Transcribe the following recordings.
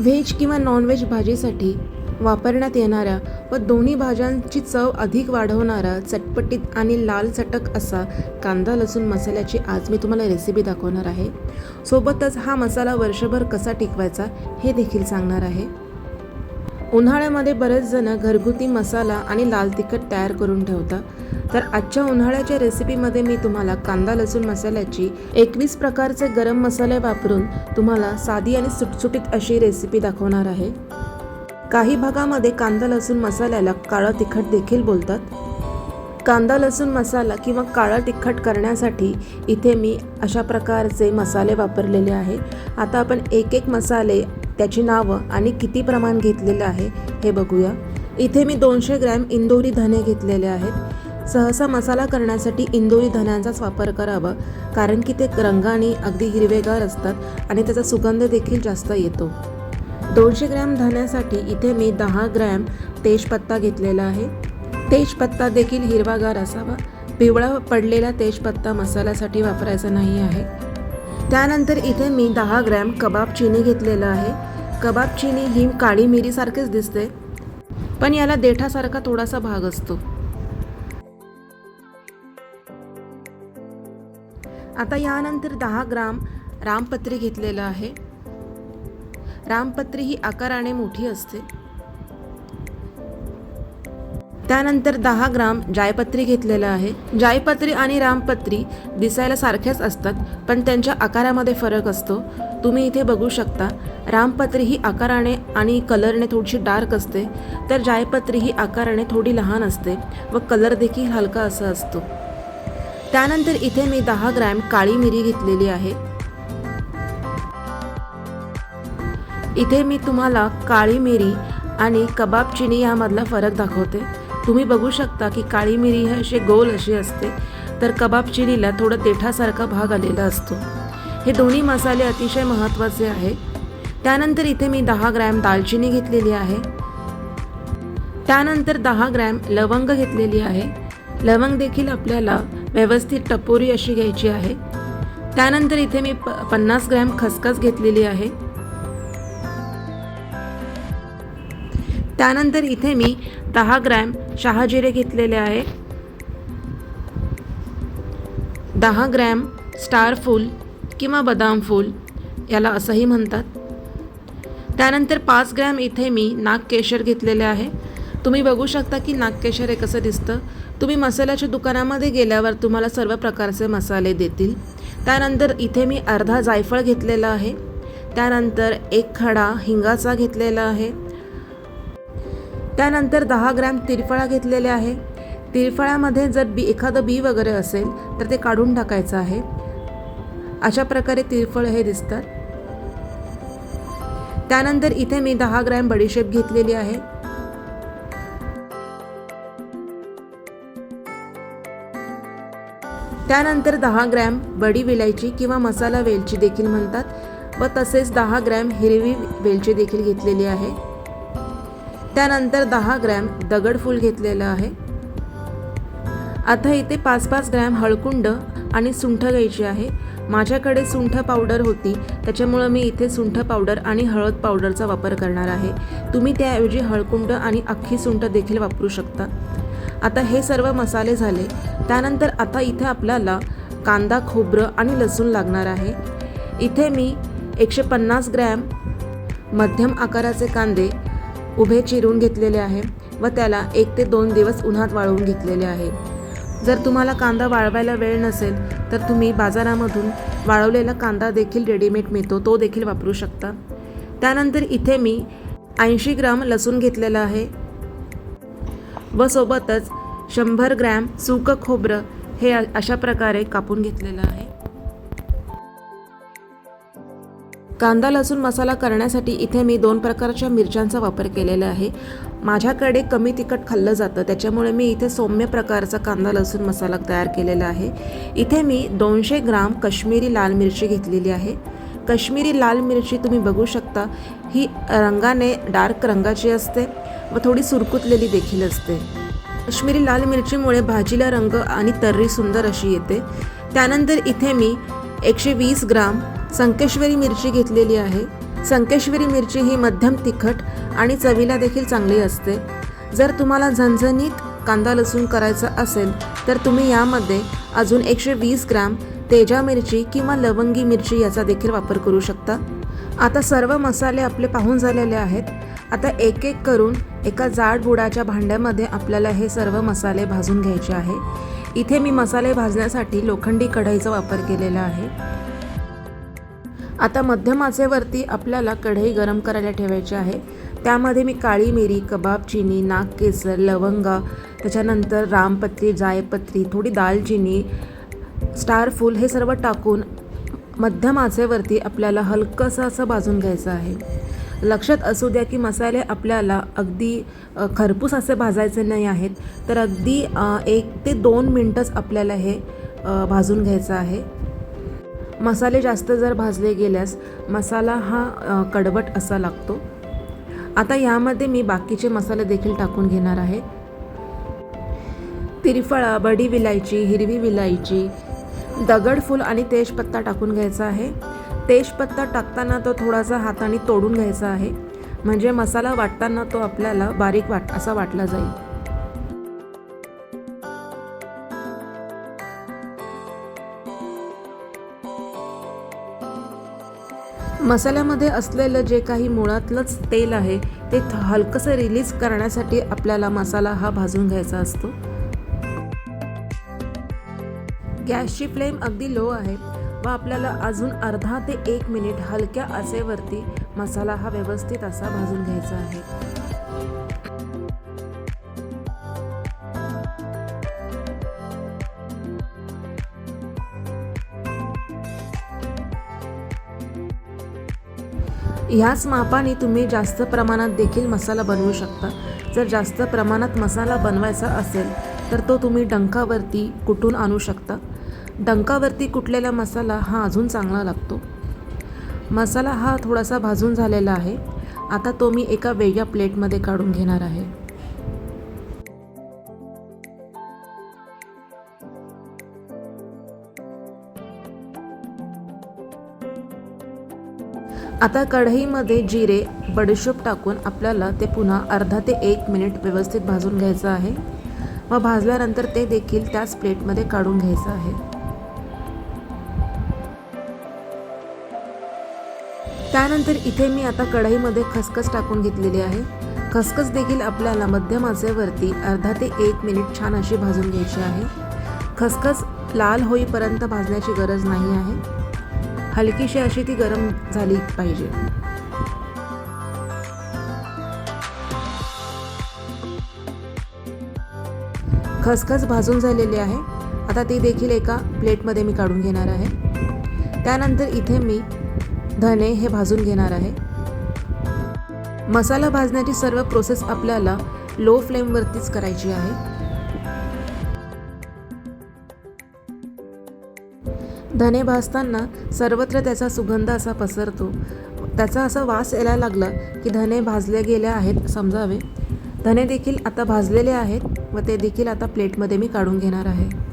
Veg किंवा non veg भाजीसाठी वापरण्यात येणाऱ्या व दोन्ही भाज्यांची चव अधिक वाढवणारा चटपटीत आणि लाल चटक असा कांदा लसूण मसाल्याची आज मी तुम्हाला रेसिपी दाखवणार आहे. सोबतच हा मसाला वर्षभर कसा टिकवायचा हे देखील सांगणार आहे. उन्हाळ्यामध्ये बरेच जण घरगुती मसाला आणि लाल तिखट तयार करून ठेवतात. तर आजच्या उन्हाळ्याच्या रेसिपीमध्ये मी तुम्हाला कांदा लसूण मसाल्याची एकवीस प्रकारचे गरम मसाले वापरून तुम्हाला साधी आणि सुटसुटीत अशी रेसिपी दाखवणार आहे. काही भागामध्ये कांदा लसूण मसाल्याला काळं तिखट देखील बोलतात. कांदा लसूण मसाला किंवा काळा तिखट करण्यासाठी इथे मी अशा प्रकारचे मसाले वापरलेले आहे. आता आपण एक एक मसाले त्याची नावं आणि किती प्रमाण घेतलेलं आहे हे बघूया. इथे मी दोनशे ग्रॅम इंदोरी धने घेतलेले आहेत. सहसा मसाला करण्यासाठी इंदोरी धन्यांचाच वापर करावा कारण की ते रंगाने अगदी हिरवेगार असतात आणि त्याचा सुगंध देखील जास्त येतो. दोनशे ग्रॅम धण्यासाठी इथे मी दहा ग्रॅम तेजपत्ता घेतलेला आहे. तेजपत्ता देखील हिरवागार असावा. पिवळा पडलेला तेजपत्ता मसाल्यासाठी वापरायचा नाही आहे. त्यानंतर इथे मी दहा ग्रॅम कबाब चिनी घेतलेलं आहे. कबाब चिनी ही काळी मिरीसारखेच दिसते पण याला देठासारखा थोडासा भाग असतो. आता यानंतर दहा ग्राम रामपत्री घेतलेलं आहे. रामपत्री ही आकाराने मोठी असते. त्यानंतर दहा ग्राम जायपत्री घेतलेलं आहे. जायपत्री आणि रामपत्री दिसायला सारख्याच असतात पण त्यांच्या आकारामध्ये फरक असतो. तुम्ही इथे बघू शकता रामपत्री ही आकाराने आणि कलरने थोडीशी डार्क असते तर जायपत्री ही आकाराने थोडी लहान असते व कलर देखील हलका असा असतो. त्यानंतर इथे मी दहा ग्रॅम काळी मिरी घेतलेली आहे. इथे मी तुम्हाला काळी मिरी आणि कबाब चिनी यामधला फरक दाखवते. तुम्ही बघू शकता की काळी मिरी ही अशी गोल अशी असते. तर कबाब चिनीला थोडं देठासारखा भाग आलेला असतो. हे दोन्ही मसाले अतिशय महत्त्वाचे आहे. त्यानंतर इथे मी दहा ग्रॅम दालचिनी घेतलेली आहे. त्यानंतर दहा ग्रॅम लवंग घेतलेली आहे. लवंग देखील आपल्याला व्यवस्थित टपोरी अशी घ्यायची आहे. त्यानंतर इथे मी प पन्नास ग्रॅम खसखस घेतलेली आहे. त्यानंतर इथे मी दहा ग्रॅम शहाजिरे घेतलेले आहे. दहा ग्रॅम स्टार फूल किंवा बदाम फूल याला असंही म्हणतात. त्यानंतर पाच ग्रॅम इथे मी नागकेशर घेतलेले आहे. तुम्ही बघू शकता की नागकेशर हे कसं दिसतं. तुम्ही मसाल्याच्या दुकानामध्ये गेल्यावर तुम्हाला सर्व प्रकारचे मसाले देतील. त्यानंतर इथे मी अर्धा जायफळ घेतलेला आहे. त्यानंतर एक खडा हिंगाचा घेतलेला आहे. त्यानंतर दहा ग्रॅम तिरफळा घेतलेले आहे. तिरफळामध्ये जर बी एखादं बी वगैरे असेल तर ते काढून टाकायचं आहे. अशा प्रकारे तिरफळ हे दिसतात. त्यानंतर इथे मी दहा ग्रॅम बडीशेप घेतलेली आहे. त्यानंतर दहा ग्रॅम बडी विलायची किंवा मसाला वेलची देखील म्हणतात व तसेच दहा ग्रॅम हिरवी वेलची देखील घेतलेली आहे. त्यानंतर दहा ग्रॅम दगडफूल घेतलेलं आहे. आता इथे पाच पाच ग्रॅम हळकुंड आणि सुंठ घ्यायची आहे. माझ्याकडे सुंठ पावडर होती. त्याच्यामुळं मी इथे सुंठ पावडर आणि हळद पावडरचा वापर करणार आहे. तुम्ही त्याऐवजी हळकुंड आणि अख्खी सुंठ देखील वापरू शकता. आता हे सर्व मसाले झाले. त्यानंतर आता इथे आपल्याला कांदा खोबरं आणि लसूण लागणार आहे. इथे मी एकशे पन्नास ग्रॅम मध्यम आकाराचे कांदे उभे चिरून घेतलेले आहे व त्याला एक ते दोन दिवस उन्हात वाळवून घेतलेले आहे. जर तुम्हाला कांदा वाळवायला वेळ नसेल तर तुम्ही बाजारामधून वाळवलेला कांदा देखील रेडीमेड मिळतो तो देखील वापरू शकता. त्यानंतर इथे मी ऐंशी ग्राम लसूण घेतलेला आहे. व सोबतच शंभर ग्रॅम सुकं खोबरं हे अशा प्रकारे कापून घेतलेलं आहे. कांदा लसूण मसाला करण्यासाठी इथे मी दोन प्रकारच्या मिरच्यांचा वापर केलेला आहे. माझ्याकडे कमी तिखट खाल्लं जातं त्याच्यामुळे मी इथे सौम्य प्रकारचा कांदा लसूण मसाला तयार केलेला आहे. इथे मी दोनशे ग्राम कश्मीरी लाल मिरची घेतलेली आहे. कश्मीरी लाल मिरची तुम्ही बघू शकता ही रंगाने डार्क रंगाची असते व थोडी सुरकुतलेली देखील असते. काश्मीरी लाल मिरचीमुळे भाजीला रंग आणि तर्री सुंदर अशी येते. त्यानंतर इथे मी एकशे वीस ग्राम संकेश्वरी मिरची घेतलेली आहे. संकेश्वरी मिरची ही मध्यम तिखट आणि चवीला देखील चांगली असते. जर तुम्हाला झणझणीत कांदा लसूण करायचा असेल तर तुम्ही यामध्ये अजून एकशे वीस ग्राम तेजा मिरची किंवा लवंगी मिरची याचा देखील वापर करू शकता. आता सर्व मसाले आपले पाहून झालेले आहेत. आता एक एक करून एका जाड बुडाच्या भांड्यामध्ये आपल्याला हे सर्व मसाले भाजून घ्यायचे आहे. इथे मी मसाले भाजण्यासाठी लोखंडी कढईचा वापर केलेला आहे. आता मध्यम आचेवरती आपल्याला कढई गरम करायला ठेवायची आहे. त्यामध्ये मी काळी मिरी कबाब चिनी नाग केसर लवंगा त्याच्यानंतर रामपत्री जायपत्री थोडी दालचिनी स्टार फूल हे सर्व टाकून मध्यम आचेवरती आपल्याला हलकंसं असं भाजून घ्यायचं आहे. लक्षात असू द्या की मसाले आपल्याला अगदी खरपूस असे भाजायचे नाही आहेत. तर अगदी एक ते दोन मिनटंच आपल्याला हे भाजून घ्यायचं आहे. मसाले जास्त जर भाजले गेल्यास मसाला हा कडवट असा लागतो. आता यामध्ये मी बाकीचे मसाले देखील टाकून घेणार आहे. तिरफळा बडी विलायची हिरवी विलायची दगडफूल आणि तेजपत्ता टाकून घ्यायचा आहे. तेजपत्ता टाकताना तो थोडासा हाताने तोडून घ्यायचा आहे. म्हणजे मसाला वाटताना तो आपल्याला बारीक वाट असा वाटला जाईल. मसाल्यामध्ये असलेलं जे काही मुळातलंच तेल आहे ते थ- हलकंसं रिलीज करण्यासाठी आपल्याला मसाला हा भाजून घ्यायचा असतो. गॅसची फ्लेम अगदी लो आहे. व आपल्याला अजून अर्धा ते एक मिनिट हलक्या आचेवरती मसाला हा व्यवस्थित असा भाजून घ्यायचा आहे. ह्याच मापाने तुम्ही जास्त प्रमाणात देखील मसाला बनवू शकता. जर जास्त प्रमाणात मसाला बनवायचा असेल तर तो तुम्ही डंकावरती कुटून आणू शकता. डंकावरती कुटलेला मसाला हा अजून चांगला लागतो. मसाला हा थोडासा भाजून झालेला आहे. आता तो मी एका वेगळ्या प्लेटमध्ये काढून घेणार आहे. आता कढईमध्ये जिरे बडीशोप टाकून आपल्याला ते पुन्हा अर्धा ते एक मिनिट व्यवस्थित भाजून घ्यायचं आहे. व भाजल्यानंतर ते देखील त्याच प्लेटमध्ये काढून घ्यायचं आहे. त्यानंतर इथे मी आता कढईमध्ये खसखस टाकून घेतलेली आहे. खसखस देखील आपल्याला मध्यम आचेवरती अर्धा ते एक मिनिट छान अशी भाजून घ्यायची आहे. खसखस लाल होईपर्यंत भाजण्याची गरज नाही आहे. हलकीशी अशी ती गरम झाली पाहिजे. खसखस भाजून झालेली आहे. आता ती देखील एका प्लेटमध्ये मी काढून घेणार आहे. त्यानंतर इथे मी धने हे भाजून घेणार आहे. मसाला भाजण्याची सर्व प्रोसेस आपल्याला लो फ्लेमवरतीच करायची आहे. धने भाजताना सर्वत्र त्याचा सुगंध असा पसरतो. त्याचा असा वास यायला लागला की धने भाजले गेले आहेत समजावे? धने देखील आता भाजलेले आहेत व ते देखील आता प्लेटमध्ये मी काढून घेणार आहे.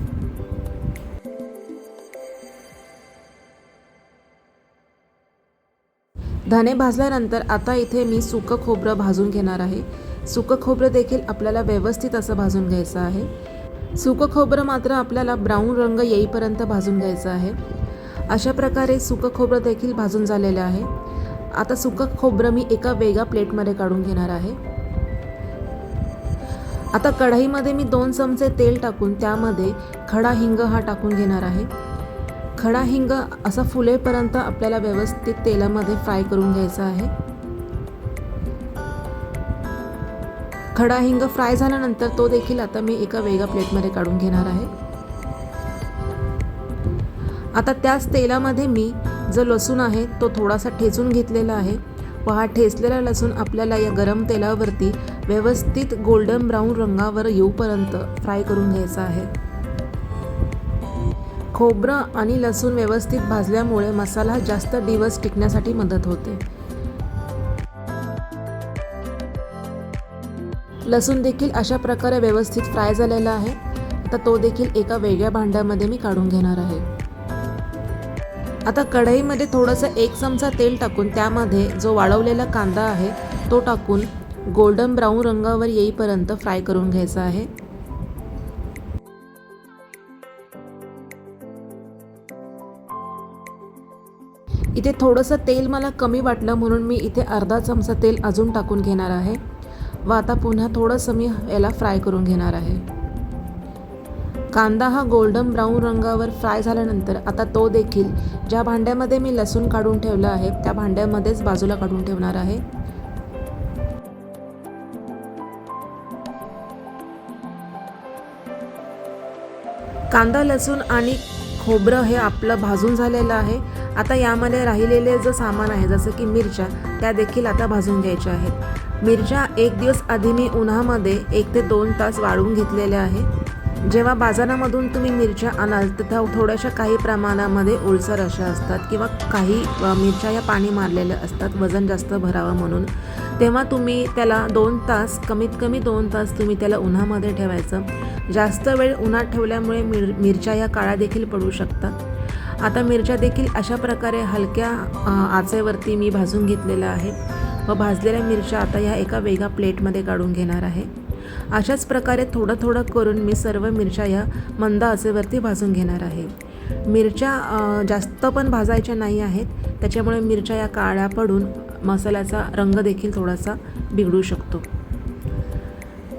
धणे भाजल्यानंतर आता इथे मी सुकं खोबरं भाजून घेणार आहे. सुकं खोबरं देखील आपल्याला व्यवस्थित असं भाजून घ्यायचं आहे. सुकं खोबरं मात्र आपल्याला ब्राऊन रंग येईपर्यंत भाजून घ्यायचं आहे. अशा प्रकारे सुकं खोबरं देखील भाजून झालेलं आहे. आता सुकं खोबरं मी एका वेगळ्या प्लेटमध्ये काढून घेणार आहे. आता कढईमध्ये मी दोन चमचे तेल टाकून त्यामध्ये खडा हिंग हा टाकून घेणार आहे. खडा हिंग असा फुलेपर्यंत आपल्याला व्यवस्थित तेलामध्ये फ्राय करून घ्यायचा आहे. खडा हिंग फ्राय झाल्यानंतर तो देखील आता मी एका वेगळ्या प्लेटमध्ये काढून घेणार आहे. आता त्याच तेलामध्ये मी जो लसूण आहे तो थोडासा ठेचून घेतलेला आहे. व हा ठेचलेला लसूण आपल्याला या गरम तेलावरती व्यवस्थित गोल्डन ब्राऊन रंगावर येऊपर्यंत फ्राय करून घ्यायचा आहे. खोबरं आणि लसूण व्यवस्थित भाजल्यामुळे मसाला जास्त दिवस टिकण्यासाठी मदत होते. लसूण देखील अशा प्रकारे व्यवस्थित फ्राय झालेला आहे. आता तो देखील एका वेगळ्या भांड्यामध्ये मी काढून घेणार आहे. आता कढईमध्ये थोडंसं एक चमचा तेल टाकून त्यामध्ये जो वाळवलेला कांदा आहे तो टाकून गोल्डन ब्राऊन रंगावर येईपर्यंत फ्राय करून घ्यायचा आहे. इथे थोडंसं तेल मला कमी वाटलं म्हणून मी इथे अर्धा चमचा तेल अजून टाकून घेणार आहे. व आता पुन्हा थोडंसं मी याला फ्राय करून घेणार आहे. कांदा हा गोल्डन ब्राऊन रंगावर फ्राय झाल्यानंतर आता तो देखील ज्या भांड्यामध्ये मी लसूण काढून ठेवलं आहे त्या भांड्यामध्येच बाजूला काढून ठेवणार आहे. कांदा लसूण आणि खोबरं हे आपलं भाजून झालेलं आहे. आता यामध्ये राहिलेले जे सामान आहे जसं की मिरच्या त्या देखील आता भाजून घ्यायच्या आहेत. मिरच्या एक दिवस आधी मी उन्हामध्ये एक ते दोन तास वाळवून घेतलेल्या आहे. जेव्हा बाजारामधून तुम्ही मिरच्या आणाल तर त्या थोड्याशा काही प्रमाणामध्ये ओलसर अशा असतात किंवा काही मिरच्या या पाणी मारलेल्या असतात वजन जास्त भरावं म्हणून. तेव्हा तुम्ही त्याला दोन तास कमीत कमी दोन तास तुम्ही त्याला उन्हामध्ये ठेवायचं. जास्त वेळ उन्हात ठेवल्यामुळे मिर मिरच्या या काळ्या देखील पडू शकतात. आता मिरच्या देखील अशा प्रकारे हलक्या आचेवरती मी भाजून घेतलेल्या आहेत. व भाजलेल्या मिरच्या आता ह्या एका वेगळ्या प्लेटमध्ये काढून घेणार आहे. अशाच प्रकारे थोडं थोडं करून मी सर्व मिरच्या ह्या मंद आचेवरती भाजून घेणार आहे. मिरच्या जास्त पण भाजायच्या नाही आहेत. त्याच्यामुळे मिरच्या या काळ्या पडून मसाल्याचा रंग देखील थोडासा बिघडू शकतो.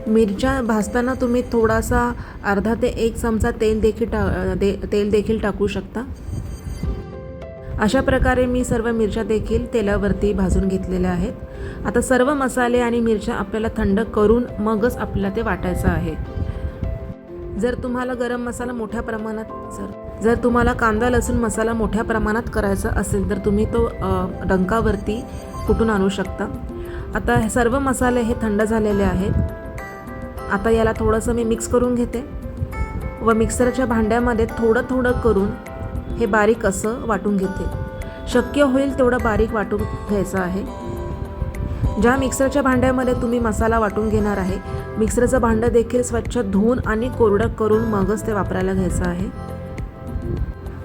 मिरच्या भाजताना तुम्ही थोडासा अर्धा ते एक चमचा तेल देखील टा दे तेल देखील टाकू शकता. अशा प्रकारे मी सर्व मिरच्या देखील तेलावरती भाजून घेतलेल्या आहेत. आता सर्व मसाले आणि मिरच्या आपल्याला थंड करून मगच आपल्याला ते वाटायचं आहे. जर तुम्हाला गरम मसाला मोठ्या प्रमाणात जर जर तुम्हाला कांदा लसूण मसाला मोठ्या प्रमाणात करायचा असेल तर तुम्ही तो डंकावरती कुठून आणू शकता. आता हे सर्व मसाले हे थंड झालेले आहेत. आता याला थोडंसं मी मिक्स करून घेते. व मिक्सरच्या भांड्यामध्ये थोडं थोडं करून हे बारीक असं वाटून घेते. शक्य होईल तेवढं बारीक वाटून घ्यायचं आहे. ज्या मिक्सरच्या भांड्यामध्ये तुम्ही मसाला वाटून घेणार आहे मिक्सरचं भांडं देखील स्वच्छ धुवून आणि कोरडं करून मगच ते वापरायला घ्यायचं आहे.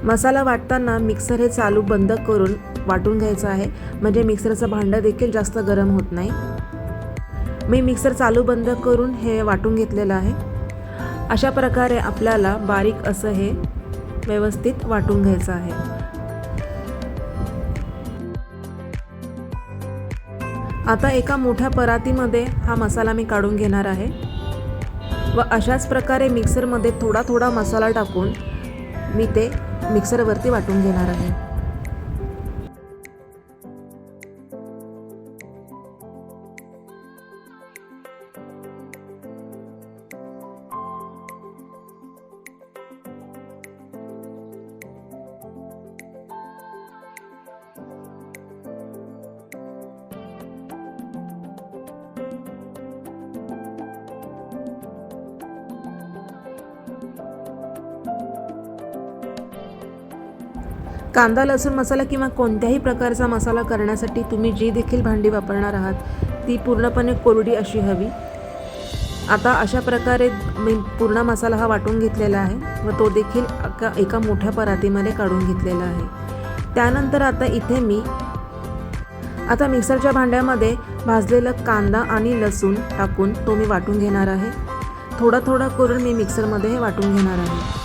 मसाला वाटताना मिक्सर हे चालू बंद करून वाटून घ्यायचं आहे म्हणजे मिक्सरचं भांडं देखील जास्त गरम होत नाही. मी मिक्सर चालू बंद करून हे वाटून घेतलेलं आहे. अशा प्रकारे आपल्याला बारीक असं हे व्यवस्थित वाटून घ्यायचं आहे. आता एका मोठ्या परातीमध्ये हा मसाला मी काढून घेणार आहे. व अशाच प्रकारे मिक्सरमध्ये थोडा थोडा मसाला टाकून मी ते मिक्सरवरती वाटून घेणार आहे. कांदा लसूण मसाला किंवा कोणत्याही प्रकारचा मसाला करण्यासाठी तुम्ही जी देखील भांडी वापरणार आहात ती पूर्णपणे कोरडी अशी हवी. आता अशा प्रकारे मी पूर्ण मसाला हा वाटून घेतलेला आहे व तो देखील एका एका मोठ्या परातीमध्ये काढून घेतलेला आहे. त्यानंतर आता इथे मी आता मिक्सरच्या भांड्यामध्ये भाजलेलं कांदा आणि लसूण टाकून तो मी वाटून घेणार आहे. थोडा थोडा करून मी मिक्सरमध्ये हे वाटून घेणार आहे.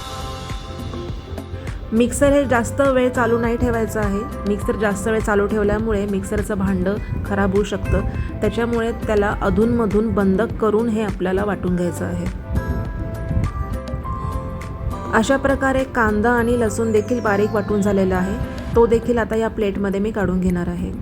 मिक्सर हे जास्त वेळ चालू नाही ठेवायचं आहे. मिक्सर जास्त वेळ चालू ठेवल्यामुळे मिक्सरचं भांडं खराब होऊ शकतं. त्याच्यामुळे त्याला अधूनमधून बंद करून हे आपल्याला वाटून घ्यायचं आहे. अशा प्रकारे कांदा आणि लसूण देखील बारीक वाटून झालेला आहे. तो देखील आता या प्लेटमध्ये मी काढून घेणार आहे.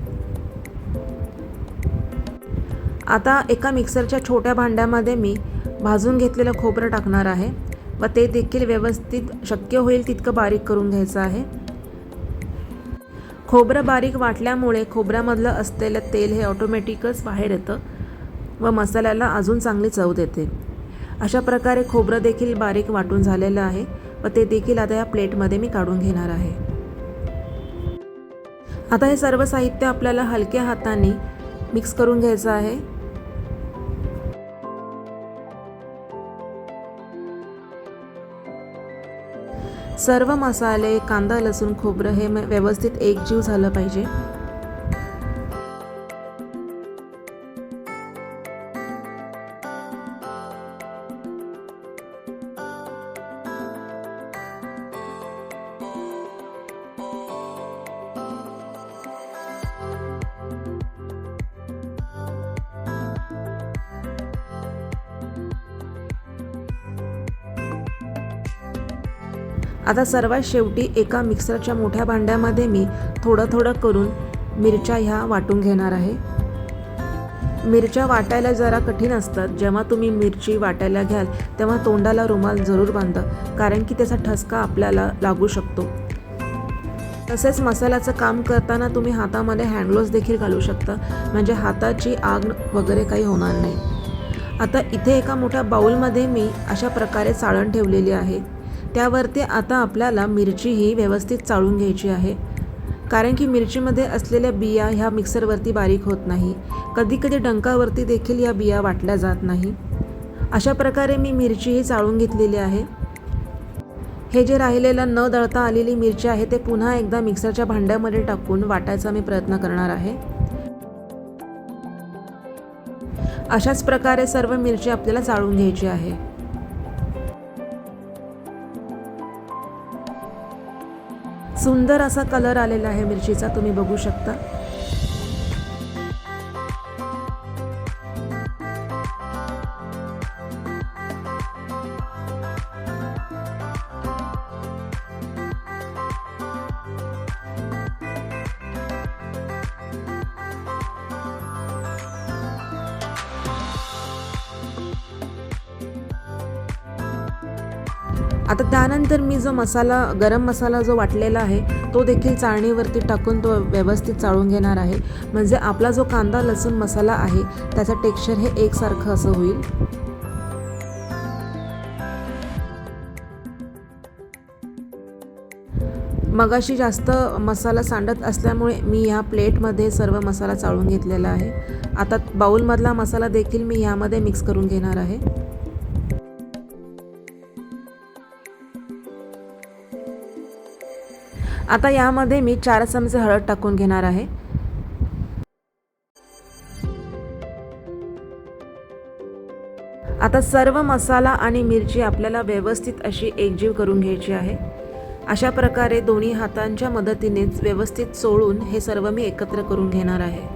आता एका मिक्सरच्या छोट्या भांड्यामध्ये मी भाजून घेतलेलं खोबरं टाकणार आहे. व ते देखील व्यवस्थित शक्य होईल तितकं बारीक करून घ्यायचं आहे. खोबरं बारीक वाटल्यामुळे खोबऱ्यामधलं असलेलं तेल हे ऑटोमॅटिकच बाहेर येतं व मसाल्याला अजून चांगली चव देते. अशा प्रकारे खोबरं देखील बारीक वाटून झालेलं आहे व ते देखील आता या प्लेटमध्ये मी काढून घेणार आहे. आता हे सर्व साहित्य आपल्याला हलक्या हाताने मिक्स करून घ्यायचं आहे. सर्व मसाले कांदा लसूण खोबरं हे व्यवस्थित एकजीव झालं पाहिजे. आता सर्वात शेवटी एका मिक्सरच्या मोठ्या भांड्यामध्ये मी थोडं थोडं करून मिरच्या ह्या वाटून घेणार आहे. मिरच्या वाटायला जरा कठीण असतात. जेव्हा तुम्ही मिरची वाटायला घ्याल तेव्हा तोंडाला रुमाल जरूर बांधा कारण की त्याचा ठसका आपल्याला लागू शकतो. तसेच मसाल्याचं काम करताना तुम्ही हातामध्ये हँडग्लोव्स देखील घालू शकता. म्हणजे हाताची आग वगैरे काही होणार नाही. आता इथे एका मोठ्या बाऊलमध्ये मी अशा प्रकारे चाळण ठेवलेली आहे. त्यावरती आता आपल्याला मिरची ही व्यवस्थित चाळून घ्यायची आहे. कारण की मिरचीमध्ये असलेल्या बिया ह्या मिक्सरवरती बारीक होत नाही. कधीकधी डंकावरती देखील या बिया वाटल्या जात नाही. अशा प्रकारे मी मिरची ही चाळून घेतलेली आहे. हे जे राहिलेलं न दळता आलेली मिरची आहे ते पुन्हा एकदा मिक्सरच्या भांड्यामध्ये टाकून वाटायचा मी प्रयत्न करणार आहे. अशाच प्रकारे सर्व मिरची आपल्याला चाळून घ्यायची आहे. सुंदर असा कलर आलेला आहे मिरचीचा तुम्ही बघू शकता. आता त्यानंतर मी जो मसाला गरम मसाला जो वाटलेला आहे तो देखील चाळणीवरती टाकून तो व्यवस्थित चाळून घेणार आहे. म्हणजे आपला जो कांदा लसूण मसाला आहे त्याचं टेक्स्चर हे एकसारखं असं होईल. मगाशी जास्त मसाला सांडत असल्यामुळे मी ह्या प्लेटमध्ये सर्व मसाला चाळून घेतलेला आहे. आता बाऊलमधला मसाला देखील मी ह्यामध्ये मिक्स करून घेणार आहे. आता यामध्ये मी चार चमचे हळद टाकून घेणार आहे. आता सर्व मसाला आणि मिरची आपल्याला व्यवस्थित अशी एकजीव करून घ्यायची आहे. अशा प्रकारे दोन्ही हातांच्या मदतीनेच व्यवस्थित चोळून हे सर्व मी एकत्र करून घेणार आहे.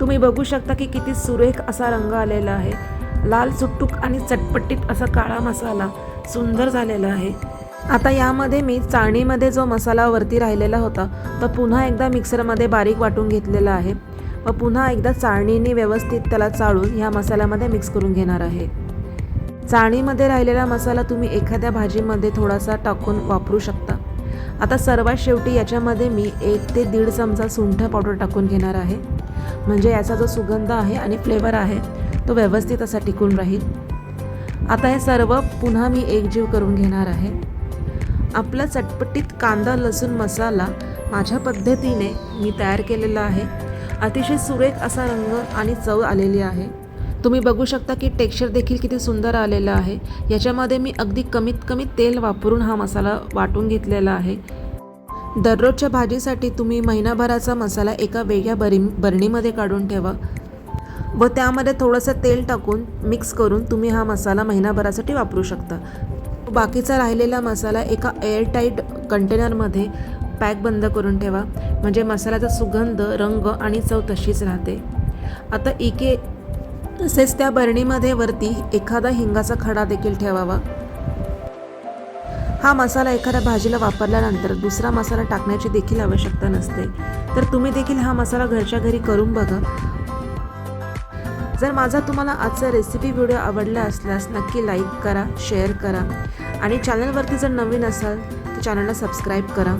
तुम्ही बघू शकता की किती सुरेख असा रंग आलेला आहे. लाल चुटूक आणि चटपटीत असा काळा मसाला सुंदर झालेला आहे. आता यामध्ये मी चाळणीमध्ये जो मसाला वरती राहिलेला होता तो पुन्हा एकदा मिक्सरमध्ये बारीक वाटून घेतलेला आहे. व पुन्हा एकदा चाळणीने व्यवस्थित त्याला चाळून ह्या मसाल्यामध्ये मिक्स करून घेणार आहे. चाळणीमध्ये राहिलेला मसाला तुम्ही एखाद्या भाजीमध्ये थोडासा टाकून वापरू शकता. आता सर्वात शेवटी याच्यामध्ये मी एक ते दीड चमचा सुंठ पावडर टाकून घेणार आहे. म्हणजे याचा जो सुगंध आहे आणि फ्लेवर आहे तो व्यवस्थित असा टिकून राहील. आता हे सर्व पुन्हा मी एकजीव करून घेणार आहे. आपला चटपटीत कांदा लसूण मसाला माझ्या पद्धतीने मी तयार केलेला आहे. अतिशय सुरेख असा रंग आणि चव आलेली आहे. तुम्ही बघू शकता की टेक्स्चर देखील किती सुंदर आलेलं आहे. याच्यामध्ये मी अगदी कमीत कमी तेल वापरून हा मसाला वाटून घेतलेला आहे. दररोजच्या भाजीसाठी तुम्ही महिनाभराचा मसाला एका वेगळ्या बरी बरणीमध्ये काढून ठेवा. व त्यामध्ये थोडंसं तेल टाकून मिक्स करून तुम्ही हा मसाला महिनाभरासाठी वापरू शकता. बाकीचा राहिलेला मसाला एका एअरटाईट कंटेनरमध्ये पॅक बंद करून ठेवा. म्हणजे मसाल्याचा सुगंध रंग आणि चव तशीच राहते. आता इके तसेच त्या बरणीमध्ये वरती एखादा हिंगाचा खडा देखील ठेवावा. हा मसाला एखाद्या भाजीला वापरल्यानंतर दुसरा मसाला टाकण्याची देखील आवश्यकता नसते. तर तुम्ही देखील हा मसाला घरच्या घरी करून बघा. जर माझा तुम्हाला आजचा रेसिपी व्हिडिओ आवडला असल्यास नक्की लाईक करा शेअर करा. आणि चॅनलवरती जर नवीन असाल तर चॅनलला सबस्क्राईब करा.